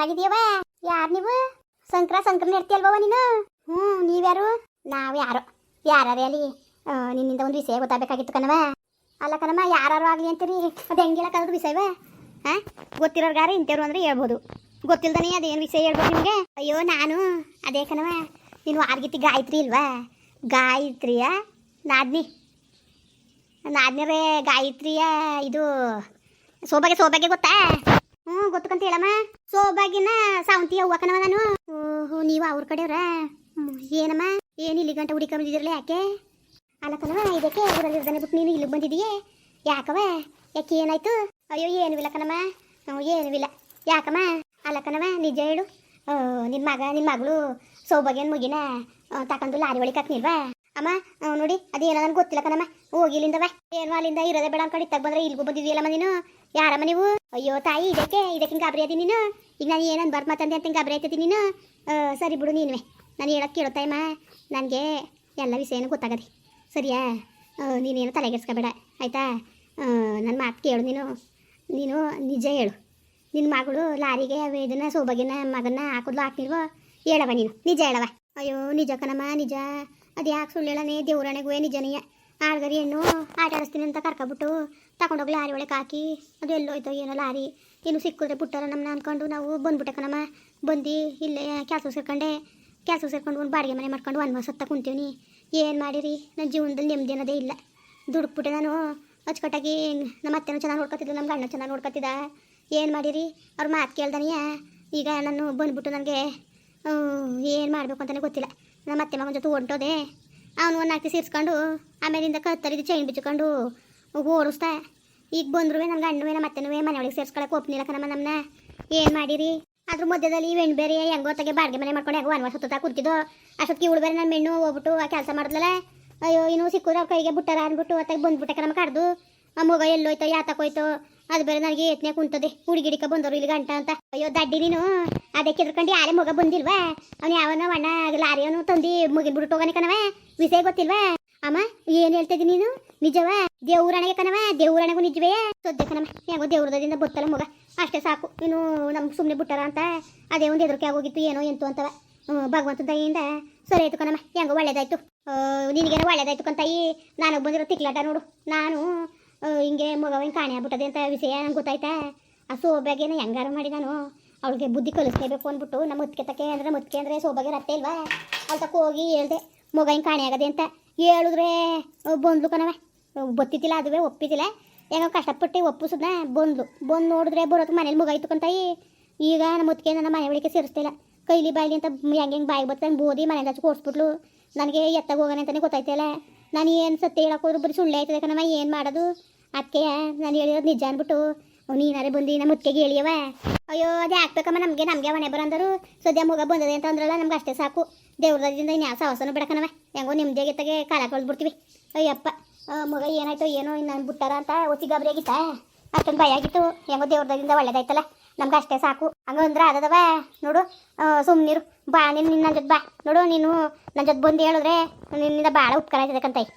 ಚೆನ್ನಾಗಿದೀಯವ ಯಾರು ನೀವು? ಸಂಕ್ರ ಸಂಕ್ರನ ಇರ್ತೀಯಲ್ವ ನೀನು? ಹ್ಞೂ ನೀವ್ಯಾರು? ನಾವು ಯಾರು. ಯಾರೇ ಅಲ್ಲಿ? ನಿನ್ನಿಂದ ಒಂದು ವಿಷಯ ಗೊತ್ತಾಗಬೇಕಾಗಿತ್ತು ಕಣವ ಅಲ್ಲ ಕಣಮ್ಮ ಯಾರು ಆಗಲಿ ಅಂತೀರಿ? ಅದು ಹೆಂಗಿಲ್ಲ ಕಲ್ದ ವಿಷಯವ ಹಾಂ ಗೊತ್ತಿರೋರ್ಗಾರ ಇಂಥವ್ರು ಅಂದ್ರೆ ಹೇಳ್ಬೋದು. ಗೊತ್ತಿಲ್ದನೇ ಅದೇನು ವಿಷಯ ಹೇಳ್ಬೋದು ನಿಮಗೆ? ಅಯ್ಯೋ, ನಾನು. ಅದೇ ಕಣವ ನೀನು ಆರ್ಗಿತಿ ಗಾಯತ್ರಿ ಇಲ್ವಾ? ಗಾಯತ್ರಿಯ? ನಾದ್ನಿ. ನಾದ್ನಿರೇ ಗಾಯತ್ರಿಯ? ಇದು ಸೋಬಾಗೆ ಸೋಬಾಗೆ ಗೊತ್ತಾ? ಹ್ಞೂ ಗೊತ್ತಕಂತ ಹೇಳಮ್ಮ. ಸೋಬಾಗಿನ ಸಾವಂತಿಯ ಹೂವ ಕಣವ ನಾನು ಓಹೋ ನೀವು ಅವ್ರ ಕಡೆಯವ್ರ ಏನಮ್ಮ? ಏನು ಇಲ್ಲಿ ಗಂಟೆ ಹುಡುಕೊಂಬಂದಿದ್ರಲ್ಲ ಯಾಕೆ? ಅಲ್ಲ ಕಣವ ಇದಕ್ಕೆ ಊರಲ್ಲಿರ್ದಾನೆ ಬಿಟ್ಟು ನೀನು ಇಲ್ಲಿಗೆ ಬಂದಿದೀಯೇ ಯಾಕವ? ಯಾಕೆ ಏನಾಯ್ತು? ಅಯ್ಯೋ ಏನು ಇಲ್ಲ ಕಣಮ್ಮ. ಹ್ಞೂ ಏನೂ ಯಾಕಮ್ಮ? ಅಲಕನವ ನಿಜ ಹೇಳು. ನಿಮ್ಮ ಮಗ ನಿಮ್ಮ ಮಗಳು ಸೌಭಾಗ್ಯನ ಮುಗಿನ ಆ, ತಕೊಂಡು ಲಾರಿ ಒಳಗೆ ಅಮ್ಮ ನೋಡಿ ಅದೇನೋ ನನಗೆ ಗೊತ್ತಿಲ್ಲ ಕಣಮ್ಮ. ಹೋಗಿ ಇಲ್ಲಿಂದವ ಏನು ಅಲ್ಲಿಂದ ಇರೋದೇ ಬೇಡ ಅನ್ಕೊಂಡು ಇತ್ತಾಗ ಬಂದ್ರೆ ಇಲ್ಲಿಗೂ ಬಂದಿದೆಯಲ್ಲಮ್ಮ ನೀನು. ಯಾರಮ್ಮ ನೀವು? ಅಯ್ಯೋ, ತಾಯಿ ಇದಕ್ಕೆ ಇದಕ್ಕೆ ಗಾಬರಿ ಅದೀನಿ ನೀನು. ಈಗ ನಾನು ಏನನ್ ಬರ್ ಮಾತಂದೆ ಅಂತ ಗಾಬರಿ ಆಯ್ತದಿ ನೀನು. ಸರಿ ಬಿಡು ನೀನುವೆ. ನಾನು ಹೇಳಕ್ಕೆ ಕೇಳುತ್ತಾಯಮ್ಮ ನನಗೆ ಎಲ್ಲ ವಿಷಯನೂ ಗೊತ್ತಾಗದೆ. ಸರಿಯಾ? ನೀನೇನು ತಲೆಗೆಡ್ಸ್ಕೊಬೇಡ ಆಯಿತಾ? ನನ್ನ ಮಾತು ಕೇಳು ನೀನು. ನೀನು ನಿಜ ಹೇಳು. ನಿನ್ನ ಮಗಳು ಲಾರಿಗೆ ಅವೆ ಸೋಬಗಿನ ಮಗನ ಹಾಕಿದ್ಲು ಹಾಕ್ತಿಲ್ವೋ? ಹೇಳವ ನೀನು. ನಿಜ ಹೇಳವ ಅಯ್ಯೋ, ನಿಜ ಕಣಮ್ಮ, ನಿಜ. ಅದು ಯಾಕೆ ಸುಳ್ಳು ಹೇಳನೆ ಏನು ನಿಜನೇ ಆಳ್ಗರಿ ಹೆಣ್ಣು, ಆಟ ಆಡಿಸ್ತೀನಿ ಅಂತ ಕರ್ಕೊಬಿಟ್ಟು ತಗೊಂಡೋಗಿ ಲಾರಿ ಒಳಗೆ ಹಾಕಿ. ಅದು ಎಲ್ಲೋಯ್ತೋ ಏನೋ ಲಾರಿ. ಏನು ಸಿಕ್ಕಿದ್ರೆ ಬಿಟ್ಟಾರ ನಮ್ಮನ್ನ ಅಂದ್ಕೊಂಡು ನಾವು ಬಂದ್ಬಿಟ್ಟೆ ಕಣಮ್ಮ. ಬಂದು ಇಲ್ಲೇ ಕೆಲಸ ಸೇರ್ಕೊಂಡೆ. ಕೆಲಸ ಸೇರ್ಕೊಂಡು ಒಂದು ಬಾಡಿಗೆ ಮನೆ ಮಾಡ್ಕೊಂಡು ಒಂದು ಮಾಸತ್ತ ಕುಂತೀವಿ ಏನು ಮಾಡಿರಿ? ನನ್ನ ಜೀವನದಲ್ಲಿ ನೆಮ್ಮದಿ ಅನ್ನೋದೇ ಇಲ್ಲ. ದುಡ್ಬಿಟ್ಟೆ ನಾನು. ಅಚ್ಚುಕಟ್ಟಾಗಿ ನಮ್ಮ ಅತ್ತೆನೂ ಚೆನ್ನಾಗಿ ನೋಡ್ಕೊತಿದ್ಲು ನಮ್ಮ ಗಂಡ ಚೆನ್ನಾಗಿ ನೋಡ್ಕೊತಿದ್ದ. ಏನು ಮಾಡಿರಿ? ಅವ್ರ ಮಾತು ಕೇಳ್ದನಿಯ ಈಗ ನಾನು ಬಂದ್ಬಿಟ್ಟು ನನಗೆ ಏನು ಮಾಡಬೇಕು ಅಂತಲೇ ಗೊತ್ತಿಲ್ಲ. ನಮ್ಮ ಅತ್ತೆ ಮಗನ ಜೊತೆ ಹೊಂಟೋದೆ. ಅವನು ಒಂದು ನಾಲ್ಕು ಸೇರಿಸ್ಕೊಂಡು ಆಮೇಲಿಂದ ಕತ್ತರಿದ್ದು ಚೈನ್ ಬಿಚ್ಕೊಂಡು ಓಡಿಸ್ತಾ. ಈಗ ಬಂದ್ರು ನನ್ನ ಗಂಡನೂ ನಮ್ಮ ಅತ್ತೆನೂ ಮನೆ ಒಳಗೆ ಸೇರಿಸ್ಕೊಳಕ್ಕೆ ಒಪ್ಪನಿಲ್ಲ ಕಣಮ್ಮ ನಮ್ಮನ್ನ ಏನು ಮಾಡಿರಿ? ಅದ್ರ ಮಧ್ಯದಲ್ಲಿ ಇವೆಣ್ಣು ಬೇರೆ ಹೆಂಗೋ ತಗೆ ಬಾಡಿಗೆ ಮನೆ ಮಾಡ್ಕೊಂಡು ಒಂದು ವರ್ಷ ಸುತ್ತಾ ಕೂತಿದ್ದು ಅಷ್ಟೊತ್ತಿಗೆ ಇವಳು ಬೇರೆ ನನ್ನ ಮೆಣ್ಣು ಹೋಗ್ಬಿಟ್ಟು ಆ ಕೆಲಸ ಮಾಡಿದ್ಲಲ್ಲ. ಅಯ್ಯೋ, ಇನ್ನು ಸಿಕ್ಕಿದ್ರೆ ಅವ್ರ ಕೈಗೆ ಬಿಟ್ಟಾರ ಅಂದ್ಬಿಟ್ಟು ಅತ್ತಾಗ ಬಂದ್ಬಿಟ್ಟೆ ಕಣಮ್ಮ ಕಡ್ದು. ಮಗ ಎಲ್ಲೋಯ್ತೋ ಯಾತಕ್ಕೋಯ್ತೋ ಅದು ಬೇರೆ ನನಗೆ ಯತ್ನೆ ಕುಂತದೆ. ಹುಡುಗಿಡಿಕ ಬಂದವರು ಇಲ್ಲಿ ಗಂಟ ಅಂತ. ಅಯ್ಯೋ ದಡ್ಡಿ ನೀನು ಅದಕ್ಕೆ ಎದ್ರಕೊಂಡು ಯಾರೇ ಮಗ ಬಂದಿಲ್ವಾ? ಅವ್ನು ಯಾವನ ಅಣ್ಣ, ಲಾರಿಯವನು ತಂದು ಮುಗಿನ್ ಬಿಟ್ಟು ಹೋಗನೆ ಕಣವ ವಿಷಯ ಗೊತ್ತಿಲ್ವಾ? ಅಮ್ಮ, ಏನ್ ಹೇಳ್ತಿದ್ದಿ ನೀನು? ನಿಜವಾ? ದೇವ್ರಣೆಗೆ ಕಣವ ದೇವ್ರಣೆಗೂ ನಿಜವೇ? ಸದ್ಯ ಕಣವ ಹೆಂಗೋ ದೇವ್ರದಿಂದ ಬತ್ತಲ್ಲ ಮಗ. ಅಷ್ಟೇ ಸಾಕು, ಇನ್ನು ನಮ್ಗೆ ಸುಮ್ಮನೆ ಬಿಟ್ಟಾರ ಅಂತ? ಅದೇ ಒಂದು ಎದುರಿಕೆ ಆಗೋಗಿತ್ತು, ಏನೋ ಎಂತು ಅಂತವ. ಭಗವಂತ ದಯಿಂದ ಸರಿ ಆಯ್ತು ಕಣಮ್ಮ ಹೆಂಗೋ ಒಳ್ಳೇದಾಯ್ತು. ನಿನಗೇನೋ ಒಳ್ಳೇದಾಯ್ತು ಕಂತಾಯಿ ನಾನು ಬಂದಿರೋ ತಿಕ್ಲಾಟ ನೋಡು. ನಾನು ಹಿಂಗೆ ಮಗವಿನ ಕಾಣೆ ಆಗ್ಬಿಟ್ಟದೆ ಅಂತ ವಿಷಯ ನಂಗೆ ಗೊತ್ತಾಯ್ತಾ? ಆ ಸೋಬಾಗೇನ ಹೆಂಗಾರ ಮಾಡಿ ನಾನು. ಅವಳಿಗೆ ಬುದ್ಧಿ ಕಲಿಸ್ಲೇಬೇಕು ಅಂದ್ಬಿಟ್ಟು, ನಮ್ಮ ಮುತ್ಕೆ ತಕ್ಕೆ ಅಂದ್ರೆ ಮುತ್ಕೆ ಅಂದರೆ ಸೋಬಾಗೆ ರತ್ತೆ ಇಲ್ವಾ? ಅಲ್ಲಿ ತಕ್ಕ ಹೋಗಿ ಹೇಳ್ದೆ ಮಗ ಹಿಂಗೆ ಕಾಣೆ ಆಗದೆ ಅಂತ. ಹೇಳಿದ್ರೆ ಬಂದ್ಲು ಕಣವೆ ಬತ್ತಿದ್ದಿಲ್ಲ, ಅದುವೇ ಒಪ್ಪಿದ್ದಿಲ್ಲ. ಹೆಂಗ ಕಷ್ಟಪಟ್ಟು ಒಪ್ಪಿಸಿದ್ನ, ಬಂದ್ಲು. ಬಂದು ನೋಡಿದ್ರೆ ಬರೋದು ಮನೇಲಿ ಮಗ ಇತ್ತು ಕಂತಾಯಿ ಈಗ ನಮ್ಮ ಮುತ್ಕೆ ನನ್ನ ಮನೆ ಒಳಗೆ ಸೇರಿಸ್ತಿಲ್ಲ ಕೈಲಿ ಬಾಯ್ಲಿ ಅಂತ ಹೆಂಗೆ ಹೆಂಗೆ ಬಾಯಿಗೆ ಬರ್ತಂಗೆ ಬೋದಿ ಮನೆಯಿಂದ ಹಚ್ಚಿ ನನಗೆ ಎತ್ತಾಗ ಹೋಗೋಣ ಅಂತಲೇ ಗೊತ್ತಾಯ್ತಿಲ್ಲ ನಾನು ಏನು ಸತ್ಯ ಹೇಳಕ್ಕೆ ಹೋದ್ರು ಬರೀ ಸುಳ್ಳು ಆಯ್ತದೆ ಕಣವ ಏನು ಮಾಡೋದು? ಅದಕ್ಕೆ ನಾನು ಹೇಳಿರೋದು ನಿಜ ಅಂದ್ಬಿಟ್ಟು ನೀನಾರೇ ಬಂದು, ನಮ್ಮ ಮುತ್ತಿಗೆ ಹೇಳಿಯವ ಅಯ್ಯೋ, ಅದೇ ಹಾಕ್ಬೇಕಮ್ಮ ನಮಗೆ ನಮಗೆ ಮನೆ ಬರಂದರು ಸದ್ಯ ಮುಗ ಬಂದದೆ ಅಂತ ಅಂದ್ರಲ್ಲ, ನಮ್ಗೆ ಅಷ್ಟೇ ಸಾಕು. ದೇವ್ರದಿಂದ ಇನ್ಯಾವ ಸಾಹಸನೂ ಬಿಡಕನವ ಹೆಂಗೋ ನಿಮ್ಮದೇ ತಗೆ ಕಾಲ ಕಳ್ದ್ಬಿಡ್ತೀವಿ. ಅಯ್ಯಪ್ಪ ಮಗ ಏನಾಯ್ತು, ಏನೋ ಇನ್ನು ಬಿಟ್ಟಾರ ಅಂತ ಒತ್ತಿ ಗಾಬರಿ ಅಷ್ಟೊಂದು ಭಯ ಆಗಿತ್ತು. ಹೆಂಗೋ ದೇವ್ರದಿಂದ ಒಳ್ಳೇದಾಯ್ತಲ್ಲ. ನಮ್ಗೆ ಅಷ್ಟೇ ಸಾಕು. ಹಂಗಂದ್ರೆ ಅದದವ, ನೋಡು ಸುಮ್ಮನಿರು ಬಾ, ನೀನು ನಿನ್ನ ಜೊತೆ ಬಾ. ನೋಡು, ನೀನು ನನ್ನ ಜೊತೆ ಬಂದು ಹೇಳಿದ್ರೆ ನಿನ್ನಿಂದ ಭಾಳ ಉಪಕಾರ ಆಯ್ತದೆ ಕಂತಾಯಿ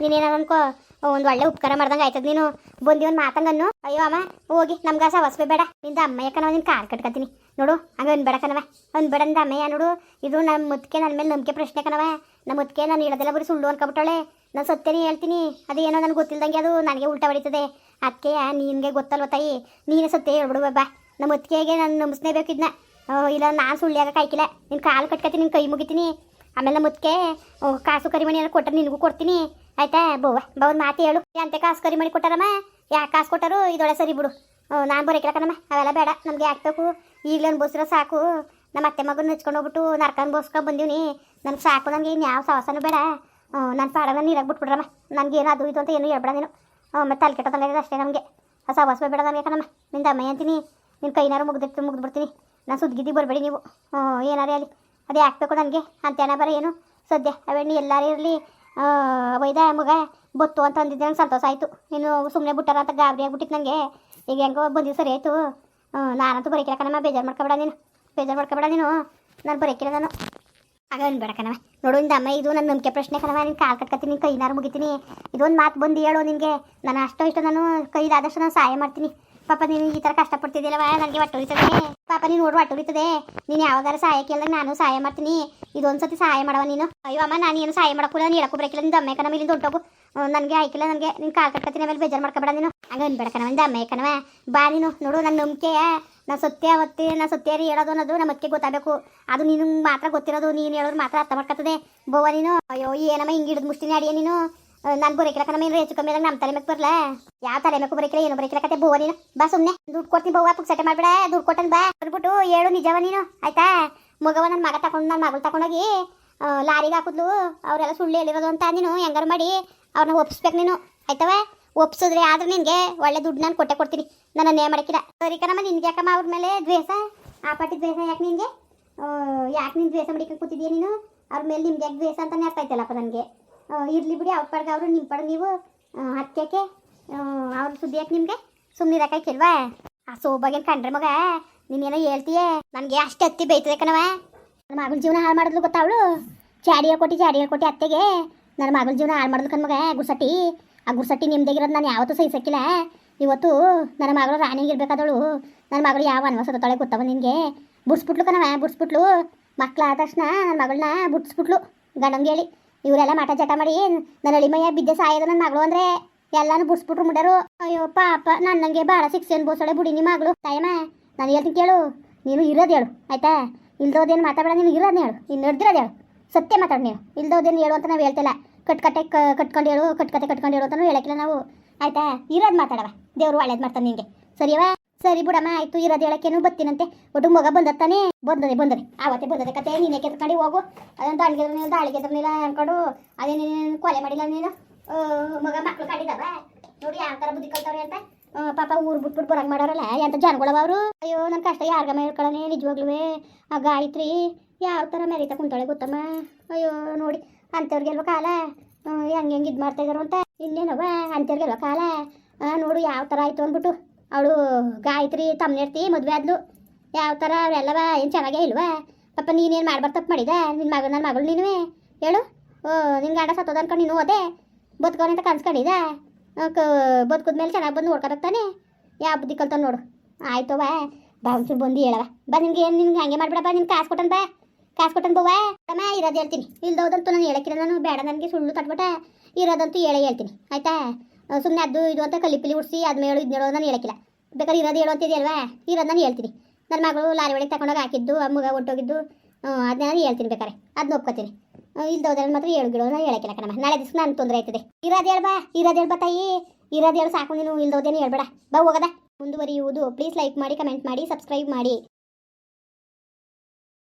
ನೀನೇನಾದ್ರು ಅನ್ಕೋ, ಒಂದು ಒಳ್ಳೆ ಉಪಕಾರ ಮಾಡ್ದಂಗೆ ಆಯ್ತದ ನೀನು. ಬಂದಿ ಒಂದು ಮಾತಂಗನ್ನು. ಅಯ್ಯೋ ಅಮ್ಮ, ಹೋಗಿ, ನಮ್ಗೆ ಸವಸ್ಬೇ ಬೇಡ. ನಿಂದ ಅಮ್ಮ ನಿನ್ ನಿನ್ನ ಕಾಲು ಕಟ್ಕತೀನಿ ನೋಡು, ಹಂಗೆ ಅನ್ಬೇಡ ಕಣವ ಅನ್ಬೇಡ ನಿಂದ ಅಮ್ಮಯ್ಯ, ನೋಡು, ಇದು ನಮ್ಮ ಮುತ್ತಿಗೆ ನನ್ನ ಮೇಲೆ ನಂಬಿಕೆ ಪ್ರಶ್ನೆ ಕನವ ನಮ್ಮ ಮುದ್ಕೆ ನಾನು ಹೇಳೋದೆಲ್ಲ ಬರೀ ಸುಳ್ಳು ಅನ್ಕೊಬಿಟ್ಟಾಳೆ ನಾನು ಸತ್ಯನೇ ಹೇಳ್ತೀನಿ. ಅದೇನೋ ನನಗೆ ಗೊತ್ತಿಲ್ದಂಗೆ ಅದು ನನಗೆ ಉಲ್ಟಾ ಹೊಡಿತದೆ. ಅದಕ್ಕೆ ನಿನಗೆ ಗೊತ್ತಲ್ವ ತಾಯಿ? ನೀನೇ ಸತ್ಯ ಹೇಳ್ಬಿಡುವ ಬಾ. ನಮ್ಮ ಮುದ್ಕೆಗೆ ನಾನು ಓ ಇಲ್ಲ ನಾನು ಸುಳ್ಳಿಯಾಗ ಕಾಯ್ಕಿಲ್ಲ? ನಿನ್ನ ಕಾಲು ಕಟ್ಕೊತೀನಿ ನಿನ್ನ ಕೈ ಮುಗಿತೀನಿ. ಆಮೇಲೆ ನಮ್ಮ ಓ, ಕಾಸು ಕರಿಮಣಿ ಎಲ್ಲ ಕೊಟ್ಟರೆ ನಿನಗೂ ಕೊಡ್ತೀನಿ. ಆಯ್ತಾ? ಬೋವ ಬಾ ಒಂದು ಮಾತು ಹೇಳು. ಅಂತೆ ಕಾಸು ಕರಿಮಣಿ ಕೊಟ್ಟಾರಮ್ಮ? ಯಾಕೆ ಕಾಸು ಕೊಟ್ಟರು? ಇದೊಳೆ ಸರಿ ಬಿಡು. ನಾನು ಬರೋಕಿಲ್ಲ ಕಣಮ್ಮ. ಅವೆಲ್ಲ ಬೇಡ. ನಮ್ಗೆ ಯಾಕೆ ಬೇಕು? ಈಗಲೇ ಅನ್ಬೋಸ್ರ ಸಾಕು. ನಮ್ಮ ಅತ್ತೆ ಮಗನ ಹಚ್ಕೊಂಡು ಹೋಗ್ಬಿಟ್ಟು ನರ್ಕ ಅನ್ಬೋಸ್ಕೊಂಡು ಬಂದೀವಿ ನನಗೆ ಸಾಕು ನನಗೆ ಇನ್ಯಾವ ಸಾಹಸನೂ ಬೇಡ. ನಾನು ಪಾಡನ ನೀರಾಗ ಬಿಟ್ಬಿಡ್ರಮ್ಮ ನನಗೇನು ಅದು ಇದು ಅಂತ ಏನು ಹೇಳ್ಬೇಡ ನೀನು. ಮತ್ತೆ ತಲೆ ಕೆಟ್ಟದಂಗೆ ಅಷ್ಟೇ ನಮಗೆ. ಸವಾಸ ಬೇಡ ನನಗೆ ಕಣಮ್ಮ. ನಿಂದ ಅಮ್ಮ ಅಂತೀನಿ. ನಿನ್ನ ಕೈನಾರು ಮುಗ್ದಿರ್ತೀನಿ ಮುಗ್ದು ನಾನು ಸುದ್ದಿಗಿದ್ದಿಗೆ ಬರಬೇಡಿ ನೀವು. ಏನಾರೇ ಅಲ್ಲಿ ಅದೇ ಹಾಕ್ಬೇಕು ನನಗೆ. ಅಂತೇನ ಬರ ಏನು? ಸದ್ಯ. ಅವೆಣ್ಣಿ ಎಲ್ಲರೂ ಇರಲಿ. ವೈದ ಮಗ, ಬತ್ತು ಅಂತ ಅಂದಿದ್ದೆ. ನಂಗೆ ಸಂತೋಷ ಆಯಿತು. ಇನ್ನು ಸುಮ್ಮನೆ ಬಿಟ್ಟಾರ ಅಂತ ಗಾಬರಿ ಆಗಿಬಿಟ್ಟಿತ್ತು ನನಗೆ ಈಗ ಹೆಂಗೋ ಬಂದಿದ್ದು ಸರಿ ಆಯಿತು. ನಾನಂತೂ ಬರೀಕಿಲ್ಲ ಕಣಮ್ಮ ಬೇಜಾರು ಮಾಡ್ಕೊಬೇಡ ನೀನು. ಬೇಜಾರು ಮಾಡ್ಕೊಬೇಡ ನೀನು. ನಾನು ಬರೀಕಿರ ನಾನು. ಆಗ ಬೇಡ ಕಣವ ನೋಡು ಅಮ್ಮ ಇದು ನನ್ನ ನಂಬಿಕೆ ಪ್ರಶ್ನೆ ಕಣವ ನಿನ್ನ ಕಾಲು ಕಟ್ಕತ್ತೀನಿ ಕೈನಾರು ಮುಗಿತೀನಿ. ಇದೊಂದು ಮಾತು ಬಂದು ಹೇಳು ನಿನಗೆ. ನಾನು ಅಷ್ಟೋ ಇಷ್ಟ ನಾನು ಕೈಲಾದಷ್ಟು ನಾನು ಸಹಾಯ ಮಾಡ್ತೀನಿ. ಪಾಪ ನೀನು ಈ ತರ ಕಷ್ಟ ಕಷ್ಟಪಡ್ತಿದ್ದಿಲ್ಲವ ನನಗೆ ಹೊಟ್ಟೆ ಉರಿತದೆ. ಪಾಪ ನೀನು ನೋಡು ಹೊಟ್ಟೆ ಉರಿತದೆ. ನೀನು ಯಾವಾಗಾರ ಸಹಾಯ ಕೇಳಿದ್ರೆ ನಾನು ಸಹಾಯ ಮಾಡ್ತೀನಿ. ಇದೊಂದ್ಸತಿ ಸಹಾಯ ಮಾಡವ ನೀನು. ಅಯ್ಯೋ ಅಮ್ಮ, ನಾನು ಏನು ಸಹಾಯ ಮಾಡಕ್ಕೂ ನೀನು ಹೇಳಕ್ಕೂ ಬರಕಿಲ್ಲ. ನಿಂದು ಅಮ್ಮ ಕಣವ ಇಲ್ಲಿಂದ ಹೊಂಟೋಗು ನನಗೆ ಆಯ್ಕಿಲ್ಲ, ನನಗೆ ನೀನು ಕಾಲು ಕಟ್ಟತ್ತಿನ ಮೇಲೆ ಬೇಜಾರು ಮಾಡ್ಕೊಬೇಡ ನೀನು. ಹಂಗೆ ಅನ್ಬೇಡ ಕಣವ ನಿಂದ ಅಮ್ಮ ಕಣವ ಬಾ ನೀನು, ನೋಡು ನನ್ನ ನಂಬಿಕೆಯ, ನಾ ಸತ್ಯ, ಒತ್ತಿ, ನಾ ಸತ್ಯ ರೀ ಹೇಳೋದು ಅನ್ನೋದು ನಮ್ಮಕ್ಕೆ ಗೊತ್ತಾಗಬೇಕು. ಅದು ನೀನು ಮಾತ್ರ ಗೊತ್ತಿರೋದು, ನೀನು ಹೇಳೋದು ಮಾತ್ರ ಅರ್ಥ ಮಾಡ್ಕೊತದೆ ಬೋವ ನೀನು, ಅಯ್ಯೋ ಏನಮ್ಮ ಹಿಂಗೆ ಹಿಡಿದು ಮುಷ್ಟಿನಿ ಅಡಿಯ ನೀನು? ನಾನು ಬರೀಕಿಲ್ಲ ಕಣಮ್ಮ ಹೆಚ್ಚು ಕಮ್ಮಿ ನಮ್ಮ ತಲೆ ಮೇಲೆ ಬರಲ? ಯಾವ ತಲೆ ಮೇಕು ಬರೀಕಿಲ್ಲ ಏನು ಬರೀಕಿಲ್ಲ ಕತೆ ಬೋವ ನೀನು? ಬಾ ಸುಮ್ಮನೆ ದುಡ್ಡು ಕೊಡ್ತೀನಿ ಬೋವ ಪುಕ್ಸಟೆ ಮಾಡಬೇಡ. ದುಡ್ಡು ಕೊಟ್ಟನ್ ಬಾ. ಬರ್ಬಿಟ್ಟು ಹೇಳು ನಿಜವ ನೀನು. ಆಯ್ತಾ? ಮಗವ ನನ್ನ ಮಗ ತಗೊಂಡು ನನ್ನ ಮಗಳು ತಗೊಂಡೋಗಿ ಲಾರಿಗೆ ಹಾಕಿದ್ಲು. ಅವರೆಲ್ಲ ಸುಳ್ಳು ಹೇಳಿರೋದು ಅಂತ ನೀನು ಹೆಂಗಾರು ಮಾಡಿ ಅವ್ರನ್ನ ಒಪ್ಸ್ಬೇಕು ನೀನು. ಆಯ್ತವ? ಒಪ್ಸಿದ್ರೆ ಆದ್ರೆ ನಿನಗೆ ಒಳ್ಳೆ ದುಡ್ಡು ನಾನು ಕೊಟ್ಟೆ ಕೊಡ್ತೀನಿ. ನನ್ನ ನೇ ಮಾಡಕ್ಕಿಲ್ಲ. ಸರಿ ಕಣಮ್ಮ, ನಿನ್ಗೆ ಯಾಕಮ್ಮ ಅವ್ರ ಮೇಲೆ ದ್ವೇಷ? ಆ ಪಟ್ಟಿ ದ್ವೇಷ ಯಾಕೆ ನಿನಗೆ? ಯಾಕೆ ನೀನು ದ್ವೇಷ ಮಾಡಿಕೊಂಡು ಕೂತಿದ್ಯಾ ನೀನು? ಅವ್ರ ಮೇಲೆ ನಿಮ್ಗೆ ಯಾಕೆ ದ್ವೇಷ ಅಂತಾನೆ ಅರ್ಥ ಆಯ್ತಲ್ಲಪ್ಪ ನನಗೆ? ಇರಲಿ ಬಿಡಿ, ಅವ್ರ ಪಡ್ಗೆ ಅವರು ನಿಮ್ಮ ಪಡ್ಗೆ ನೀವು ಹತ್ಯಕ್ಕೆ ಅವ್ರ ಸುದ್ದಿ ಯಾಕೆ ನಿಮಗೆ? ಸುಮ್ಮನೆ ಇರಕ್ಕಾಯ್ಕಿಲ್ವಾ ಆ, ಸೋಬಾಗೇನು ಕಂಡ್ರೆ ಮಗ, ನೀನೇನೋ ಹೇಳ್ತೀಯೇ? ನನಗೆ ಅಷ್ಟು ಹತ್ತಿ ಬೈತದೆ ನನ್ನ ಮಗಳ ಜೀವನ ಹಾಳು ಮಾಡಿದ್ಲು ಗೊತ್ತಾವಳು ಚಾಡಿಯ ಚಾಡಿ ಚಾಡಿಯ ಚಾಡಿ ಹೇಳ್ಕೊಟ್ಟು ಅತ್ತೆಗೆ ನನ್ನ ಮಗಳ ಜೀವನ ಹಾಳು ಮಾಡಿದ್ಲು ಕಣ್ಮಗ ಗುಸಟಿ ಆ ಗುಸಟಿ ನಿಮ್ದಾಗಿರೋದು ನಾನು ಯಾವತ್ತೂ ಸಹಿಸಕ್ಕಿಲ್ಲ. ಇವತ್ತು ನನ್ನ ಮಗಳು ರಾಣಿಗೆ ಇರ್ಬೇಕಾದವಳು. ನನ್ನ ಮಗಳು ಯಾವ ಅನ್ವಸದ ತೊಳೆ ಗೊತ್ತವ ನಿನಗೆ? ಬುಡ್ಸ್ಬಿಟ್ಲು ಕಣವ ಬುಡ್ಸ್ಬಿಟ್ಲು. ಮಕ್ಳು ಆದ ತಕ್ಷಣ ನನ್ನ ಮಗಳನ್ನ ಬುಡ್ಸ್ಬಿಟ್ಲು ಗಂಡಂಗೆ ಹೇಳಿ ಇವರೆಲ್ಲ ಮಠ ಜಟ ಮಾಡಿ, ನನ್ನ ಅಳಿಮಯ್ಯ ಬಿದ್ದೆ ಸಾಯದ ನನ್ನ ಮಗಳು ಅಂದ್ರೆ ಎಲ್ಲಾನು ಬುಡ್ಸ್ಬಿಟ್ರು ಮುಡ್ಯಾರು. ಅಯ್ಯೋ ಪಾಪ, ನನ್ನಂಗೆ ಭಾಳ ಶಿಕ್ಷೆ ಅನ್ಬೋಸಳೆ ಬುಡಿ ನಿಮ್ಮ ಮಗಳು. ತಾಯಮ್ಮ, ನಾನು ಹೇಳ್ತೀನಿ ಕೇಳು, ನೀನು ಇರೋದು ಹೇಳು, ಆಯ್ತಾ? ಇಲ್ದೋದೇನು ಮಾತಾಡ ನೀನು ಇರೋದ್ ಹೇಳು ನೀನು ನಡೆದಿರೋದು ಹೇಳು. ಸತ್ಯ ಮಾತಾಡು ನೀನು, ಇಲ್ದೋದೇನು ಹೇಳು ಅಂತ ನಾವು ಹೇಳ್ತಿಲ್ಲ. ಕಟ್ಕಟ್ಟೆ ಕಟ್ಕೊಂಡು ಹೇಳು ಕಟ್ಕತೆ ಕಟ್ಕೊಂಡು ಹೇಳು ಅಂತಲೂ ಹೇಳಕ್ಕಿಲ್ಲ ನಾವು. ಆಯ್ತಾ? ಇರೋದು ಮಾತಾಡವ ದೇವ್ರು ಒಳ್ಳೇದು ಮಾಡ್ತಾನೆ ನಿಂಗೆ. ಸರಿಯವಾ ಸರಿ ಬಿಡಮ್ಮ, ಆಯ್ತು, ಇರೋದು ಹೇಳಕ್ಕೇನು ಬತ್ತೀನಂತೆ. ಒಟ್ಟು ಮಗ ಬಂದತ್ತಾನೆ ಬಂದದೆ ಬಂದದೆ. ಆವತ್ತೆ ಬಂದದೆ ಕತೆ, ನೀನೇ ಕೆತ್ಕೊಂಡು ಹೋಗು. ಅದಂತ ಅಳಿಗೆದ್ರನಿಲ್ಲ ದಾಳಿಗೆದ್ರನಿಲ್ಲ ಅನ್ಕೊಂಡು. ಅದೇ ನೀನು ಕೊಲೆ ಮಾಡಿಲ್ಲ ನೀನು? ಮಗ ಮಕ್ಳು ಕಡಿದವ ನೋಡಿ ಯಾವ ಥರ ಬುದ್ಧಿ ಕಲ್ತವ್ರೆ ಅಂತ. ಪಾಪ ಊರು ಬಿಟ್ಬಿಟ್ಟು ಬರಂಗ್ ಮಾಡೋರಲ್ಲ, ಎಂತ ಜನಗಳವ ಅವರು? ಅಯ್ಯೋ ನನ್ನ ಕಷ್ಟ ಯಾರ್ಗ ಹೇಳ್ಕೊಳ್ಳೋಣ ನಿಜವಾಗ್ಲೂ ಆ ಗಾಯತ್ರಿ, ಯಾವ ಥರ ಮೆರಿತಾ ಕುಂತಾಳೆ ಗೊತ್ತಮ್ಮ? ಅಯ್ಯೋ, ನೋಡಿ ಅಂಥವ್ರಿಗೆಲ್ವ ಕಾಲ? ಹೆಂಗೆ ಹೆಂಗೆ ಇದು ಮಾಡ್ತಾ ಇದಾರೋ ಅಂತ. ಇನ್ನೇನವ ಅಂಥವ್ರಿಗೆಲ್ವ ಕಾಲ? ನೋಡು, ಯಾವ ಥರ ಆಯಿತು ಅಂದ್ಬಿಟ್ಟು. ಅವಳು ಗಾಯತ್ರಿ ತಮ್ಮನೆರ್ತಿ ಮದುವೆ ಆದ್ಲು. ಯಾವ ಥರ ಅವರೆಲ್ಲವ ಏನು ಚೆನ್ನಾಗೇ ಇಲ್ವಾ? ಪಾಪ ನೀನೇನು ಮಾಡ್ಬಾರ್ದು ತಪ್ಪು ಮಾಡಿದೆ? ನಿನ್ನ ಮಗಳು ನನ್ನ ಮಗಳು ನೀನು ಹೇಳು. ಓ ನಿನ್ನ ಗಂಡ ಸತ್ತೋದ ಅನ್ಕೊಂಡು ನೀನು ಹೋದೆ? ಬದುಕೋನೆ ಅಂತ ಕನ್ಸ್ಕೊಂಡಿದ್ದ? ಬದುಕಿದ್ಮೇಲೆ ಚೆನ್ನಾಗಿ ಬಂದು ನೋಡ್ಕೊಬೇಕು ತಾನೆ ಯಾವ ಬುದ್ಧಿ ಕಲ್ತಾನೆ ನೋಡು. ಆಯ್ತು ಬಾ ಒಂಚೂರು ಬಂದು ಹೇಳವ ಬಾ, ನಿನ್ಗೆ ಏನು, ನಿನ್ಗೆ ಹಂಗೆ ಮಾಡ್ಬಿಡ ಬಾ, ನಿನ್ ಕಾಸು ಕೊಟ್ಟನ್ ಬಾ. ಕಾಸು ಕೊಟ್ಟನ್ ಬವ್ವ ಅಮ್ಮ ಇರೋದು ಹೇಳ್ತೀನಿ. ಇಲ್ದೋದಂತೂ ನಾನು ಹೇಳಕ್ಕಿಲ್ಲ ನಾನು ಬೇಡ, ನನಗೆ ಸುಳ್ಳು ತಟ್ಬಿಟ್ಟ. ಇರೋದಂತೂ ಹೇಳೇ ಹೇಳ್ತೀನಿ. ಆಯ್ತಾ? ಸುಮ್ಮನೆ ಅದು ಇದು ಅಂತ ಕಲಿಪಿಲಿ ಉಡ್ಸಿ ಅದು ಮೇಳು ಇದು ನಾನು ಹೇಳಕ್ಕಿಲ್ಲ. ಬೇಕಾದ್ರೆ ಇರೋದು ಹೇಳು ಅಂತಿದೆಯಲ್ವಾ ಇರೋದು ನಾನು ಹೇಳ್ತೀನಿ. ನನ್ನ ಮಗಳು ಲಾರಿ ಒಳಗೆ ತಗೊಂಡೋಗಿ ಹಾಕಿದ್ದು, ಆ ಮಗ ಹೊಟ್ಟೋಗಿದ್ದು ಅದನ್ನ ನಾನು ಹೇಳ್ತೀನಿ ಬೇಕಾರೆ ಅದನ್ನ ಒಪ್ಕೋತೀನಿ. ಇಲ್ದೋದ್ರಲ್ಲಿ ಮಾತ್ರ ಹೇಳು ಗಿಡೋ ನಾನು ಹೇಳಕ್ಕಿಲ್ಲ ಕಣಮ್ಮ. ನಾಳೆ ದಿವಸ ನಾನು ತೊಂದರೆ ಆಯ್ತದೆ. ಇರೋದು ಹೇಳ್ಬಾ ಇರೋದು ಹೇಳ್ಬಾ ತಾಯಿ. ಇರೋದು ಹೇಳು ಸಾಕು ನೀನು ಇಲ್ದೋದೇನು ಹೇಳ್ಬೇಡ. ಬಾ ಹೋಗದ. ಮುಂದುವರಿಯುವುದು. ಪ್ಲೀಸ್ ಲೈಕ್ ಮಾಡಿ ಕಮೆಂಟ್ ಮಾಡಿ ಸಬ್ಸ್ಕ್ರೈಬ್ ಮಾಡಿ.